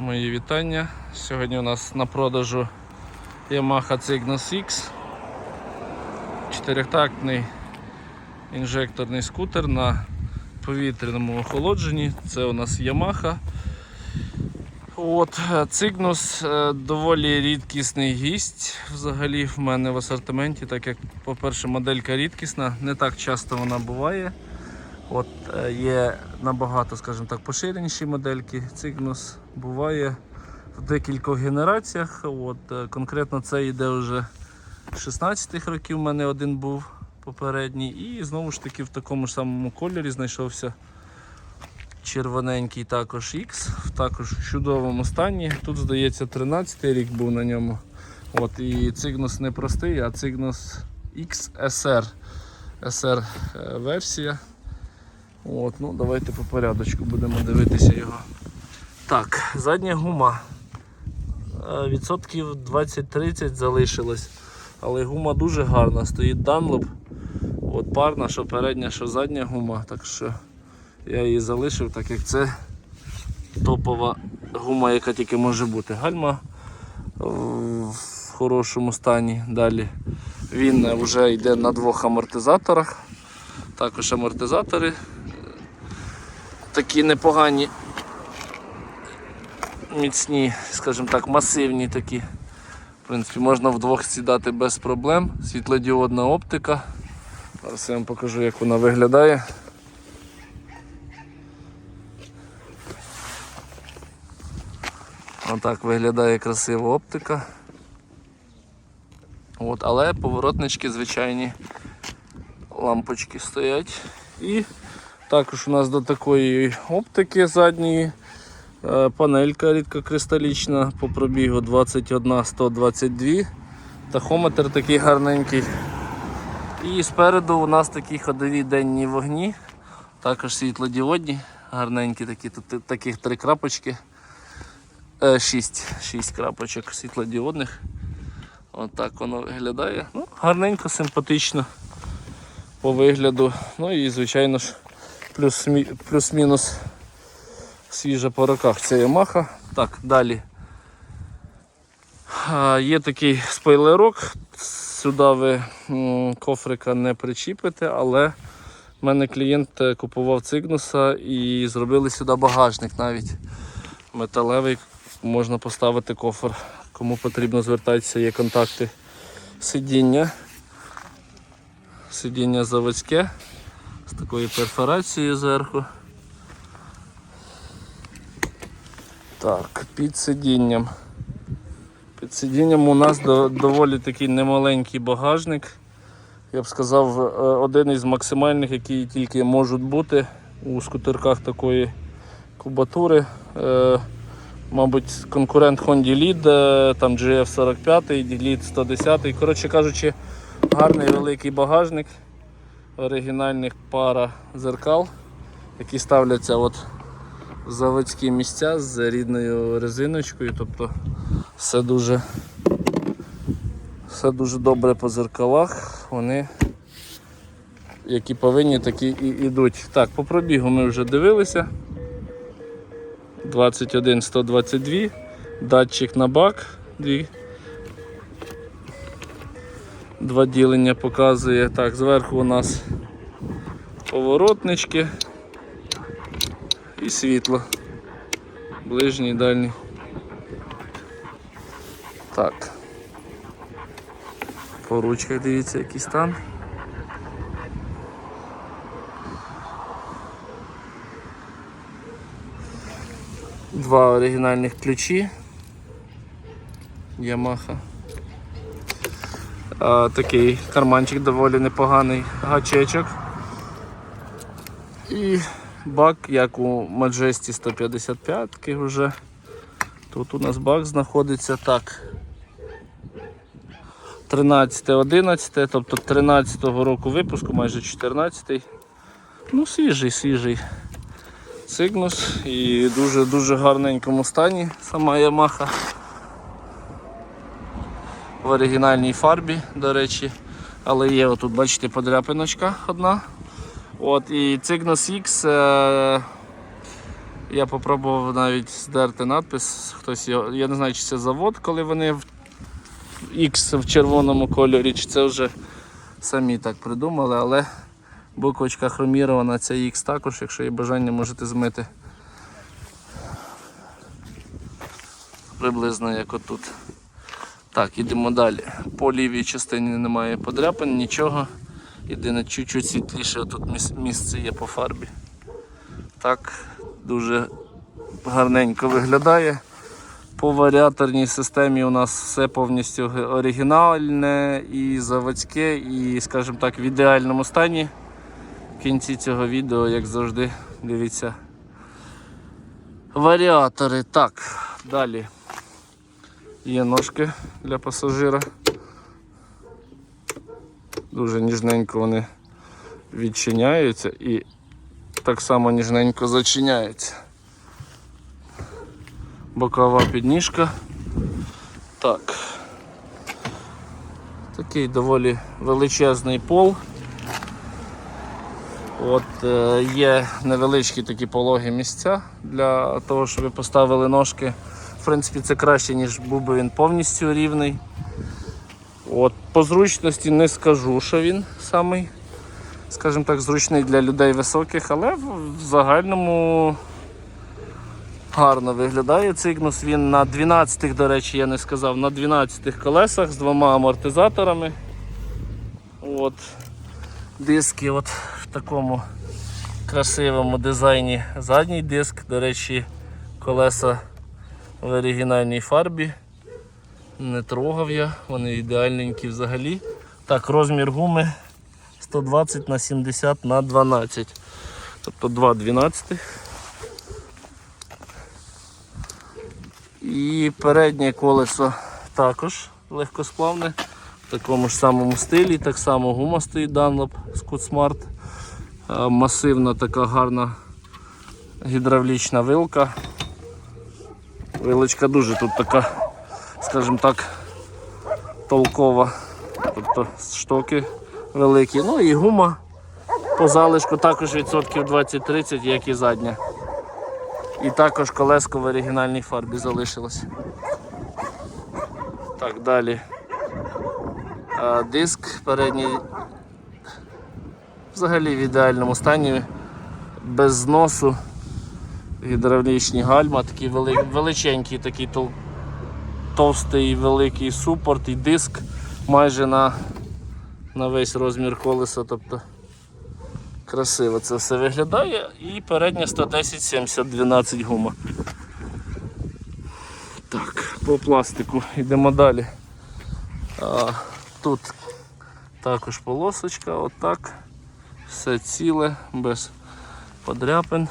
Мої вітання. Сьогодні у нас на продажу Yamaha Cygnus X. Чотирьохтактний інжекторний скутер на повітряному охолодженні. Це у нас Yamaha. От, е, Cygnus е, доволі рідкісний гість взагалі в мене в асортименті, так як, по-перше, моделька рідкісна, не так часто вона буває. От е, є набагато, скажімо так, поширеніші модельки. Cygnus буває в декількох генераціях. От, е, конкретно це йде вже 16-х років. У мене один був попередній. І знову ж таки в такому ж самому кольорі знайшовся червоненький також X, також в чудовому стані. Тут, здається, 13-й рік був на ньому. От, і Cygnus не простий, а Cygnus XSR. SR е, версія. От, ну Давайте по порядочку будемо дивитися його. Так, задня гума. Е, Відсотків 20-30 залишилось. Але гума дуже гарна, стоїть Dunlop. От парна, що передня, що задня гума. Так що я її залишив, так як це топова гума, яка тільки може бути. Гальма в хорошому стані. Далі він вже йде на двох амортизаторах. Також амортизатори такі непогані, міцні, скажімо так, масивні такі. В принципі, можна вдвох сідати без проблем. Світлодіодна оптика. Зараз я вам покажу, як вона виглядає. Отак виглядає красива оптика. От, але поворотнички звичайні лампочки стоять. І також у нас до такої оптики задньої е, панелька рідкокристалічна по пробігу 21 122. Тахометр такий гарненький. І спереду у нас такі ходові денні вогні, також світлодіодні, гарненькі такі, таких три крапочки. Е, Шість, шість крапочок світлодіодних. Отак воно виглядає. Ну, гарненько, симпатично по вигляду. Ну і звичайно ж плюс-мінус свіжа по роках. Це Yamaha. Так, далі. А, Є такий спойлерок. Сюди ви кофрика не причіпите, але в мене клієнт е, купував цигнуса і зробили сюди багажник навіть металевий. Можна поставити кофр. Кому потрібно звертатися, є контакти сидіння. Сидіння заводське з такою перфорацією зверху. Так, під сидінням. Під сидінням у нас до- доволі такий немаленький багажник. Я б сказав, е, один із максимальних, які тільки можуть бути у скутерках такої кубатури. Е, Мабуть, конкурент Honda Lead, е, там GF45, Lead 110. Коротше кажучи, гарний великий багажник. Оригінальних пара зеркал, які ставляться от в заводські місця з рідною резиночкою. Тобто все дуже, все дуже добре по зеркалах. Вони які повинні, такі і йдуть. Так, по пробігу ми вже дивилися. 21 122, датчик на бак, дві. Два ділення показує. Так, зверху у нас поворотнички і світло. Ближній, дальній. Так. По ручках дивіться, який стан. Два оригінальних ключі. Yamaha. Такий карманчик доволі непоганий гачечок. І бак, як у Majesty 155 вже. Тут у нас бак знаходиться так. 13, 11, тобто 13-го року випуску, майже 14-й. Ну, свіжий, свіжий. Cygnus і дуже-дуже гарненькому стані сама Yamaha. В оригінальній фарбі, до речі. Але є отут, бачите, подряпиночка одна. От, І Cygnus X е, Я попробував навіть здерти надпис. Хтось його, я не знаю, чи це завод, коли вони в X в червоному кольорі, чи це вже самі так придумали, але буквочка хромірована, це X також, якщо є бажання, можете змити. Приблизно як отут. Так, ідемо далі. По лівій частині немає подряпин, нічого. Єдине чуть-чуть світліше тут місце є по фарбі. Так, дуже гарненько виглядає. По варіаторній системі у нас все повністю оригінальне і заводське, і, скажімо так, в ідеальному стані. В кінці цього відео, як завжди, дивіться. Варіатори. Так, далі. Є ножки для пасажира. Дуже ніжненько вони відчиняються і так само ніжненько зачиняються. Бокова підніжка. Так. Такий доволі величезний пол. От е, є невеличкі такі пологі місця для того, щоб ви поставили ножки. В принципі, це краще, ніж був би він повністю рівний. От, по зручності не скажу, що він самий, скажімо так, зручний для людей високих, але в, загальному гарно виглядає цигнус. Він на 12, до речі, я не сказав, на 12 колесах з двома амортизаторами. От. Диски от в такому красивому дизайні. Задній диск, до речі, колеса в оригінальній фарбі. Не трогав я, вони ідеальненькі взагалі. Так, розмір гуми 120 на 70 на 12. Тобто 2 12. І переднє колесо також легкосплавне, в такому ж самому стилі, так само гума стоїть Dunlop Scoot Smart. Е, Масивна така гарна гідравлічна вилка. Вилочка дуже тут така, скажімо так, толкова. Тобто штоки великі. Ну і гума по залишку також відсотків 20-30, як і задня. І також колеско в оригінальній фарбі залишилось. Так, далі. А, диск передній взагалі в ідеальному стані, без зносу, гідравлічні гальма, такий вели... величенький, такий тол... товстий великий супорт і диск майже на, на весь розмір колеса. Тобто красиво це все виглядає. І передня 110 70 12 гума. Так, по пластику йдемо далі. А, тут також полосочка, отак. Все ціле, без подряпин.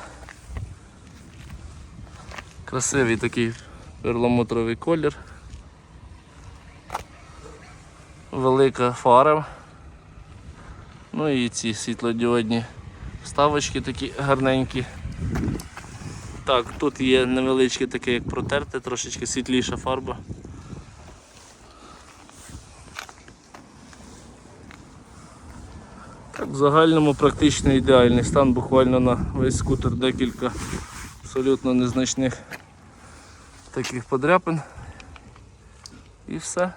Красивий такий перламутровий колір. Велика фара. Ну і ці світлодіодні вставочки такі гарненькі. Так, тут є невеличке таке, як протерте, трошечки світліша фарба. Так, в загальному практично ідеальний стан, буквально на весь скутер декілька абсолютно незначних таких подряпин. І все.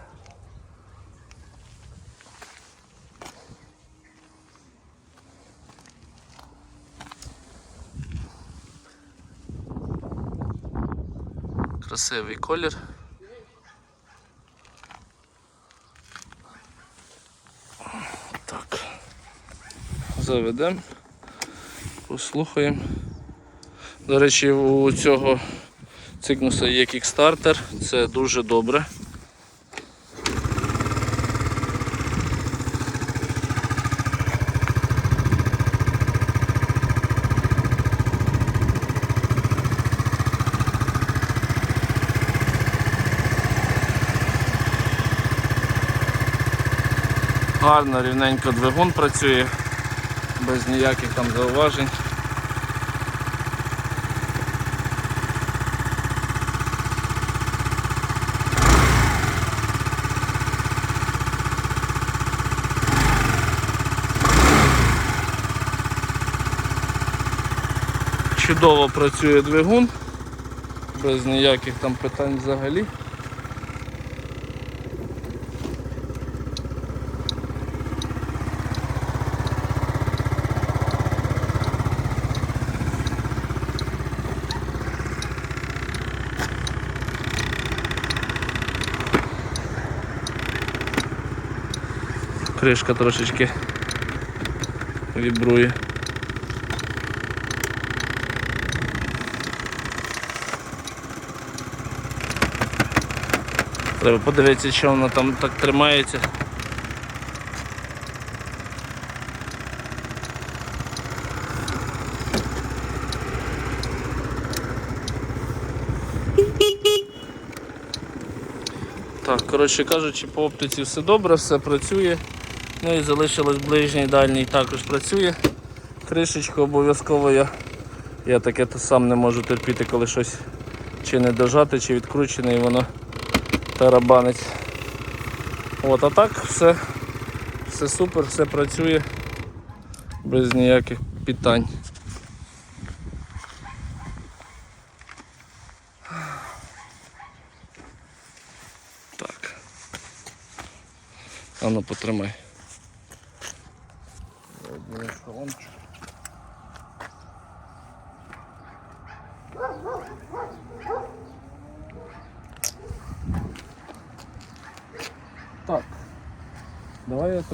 Красивий колір. Так. Заведемо, послухаємо. До речі, у цього цикнуса є кікстартер, це дуже добре. Гарно, рівненько двигун працює, без ніяких там зауважень. Чудово працює двигун, без ніяких там питань взагалі. Кришка трошечки вібрує. Треба подивитися, що воно там так тримається. Так, коротше кажучи, по оптиці все добре, все працює. Ну і залишилось ближній дальній також працює. Кришечку обов'язково я. Я таке то сам не можу терпіти, коли щось чи не дожати, чи відкручене і воно тарабанить. От, а так все, все супер, все працює без ніяких питань. Так. А ну потримай.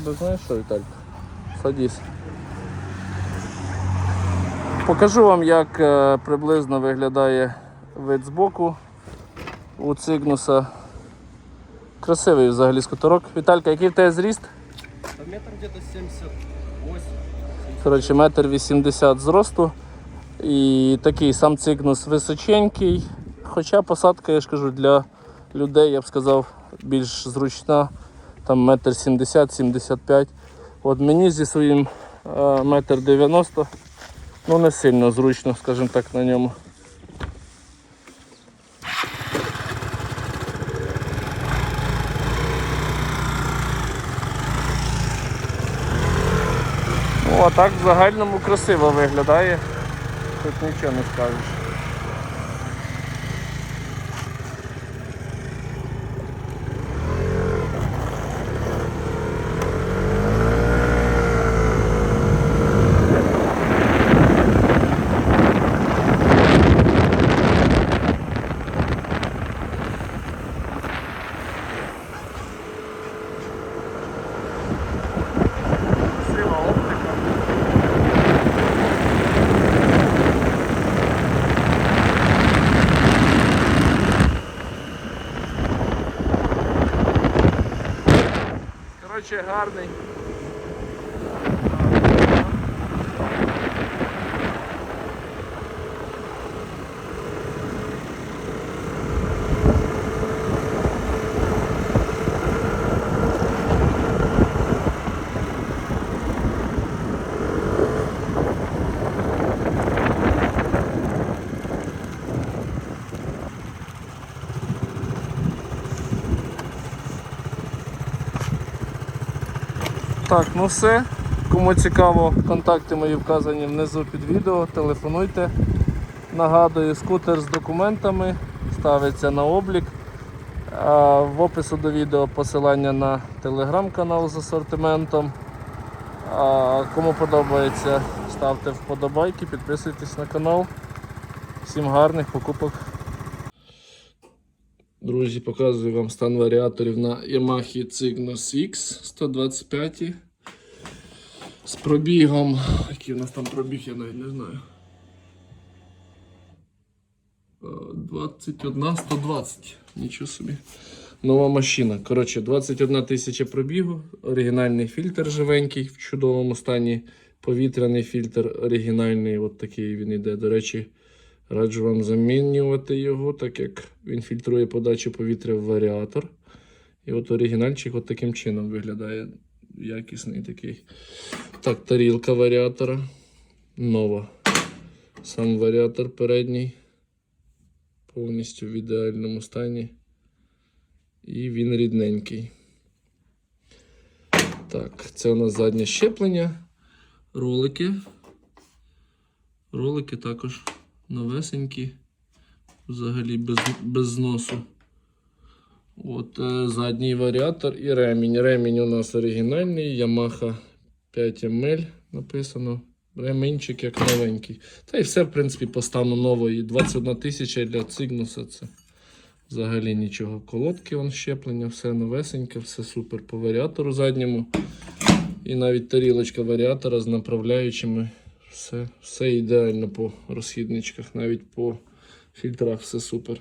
Тебе знаєш що, Віталька? Садись. Покажу вам, як е, приблизно виглядає вид збоку у цигнуса. Красивий взагалі скутерок. Віталька, який в тебе зріст? По метрам где-то 78. Коротше, метр вісімдесят зросту. І такий сам цигнус височенький. Хоча посадка, я ж кажу, для людей, я б сказав, більш зручна. Там метр сімдесят, сімдесят п'ять. От мені зі своїм е, метр дев'яносто, ну не сильно зручно, скажімо так, на ньому. Ну, так в загальному красиво виглядає. Тут нічого не скажеш. Коротше, гарний. Так, ну все. Кому цікаво, контакти мої вказані внизу під відео, телефонуйте. Нагадую, скутер з документами ставиться на облік. В опису до відео посилання на телеграм-канал з асортиментом. Кому подобається, ставте вподобайки, підписуйтесь на канал. Всім гарних покупок. Друзі, показую вам стан варіаторів на Yamaha Cygnus X 125 з пробігом. Який у нас там пробіг, я навіть не знаю. Е, 21 120. Нічого собі. Нова машина. Коротше, 21 тисяча пробігу, оригінальний фільтр живенький, в чудовому стані. Повітряний фільтр оригінальний, от такий він іде. До речі, раджу вам замінювати його, так як він фільтрує подачу повітря в варіатор. І от оригінальчик от таким чином виглядає якісний такий. Так, тарілка варіатора. Нова. Сам варіатор передній. Повністю в ідеальному стані. І він рідненький. Так, це у нас заднє щеплення. Ролики. Ролики також Новесенькі. Взагалі без, без зносу. От е, задній варіатор і ремінь. Ремінь у нас оригінальний, Yamaha 5 ml написано. Ремінчик як новенький. Та й все, в принципі, по стану нової. 21 тисяча для Цигнуса це взагалі нічого. Колодки вон щеплення, все новесеньке, все супер по варіатору задньому. І навіть тарілочка варіатора з направляючими. Все, все ідеально по розхідничках, навіть по фільтрах все супер.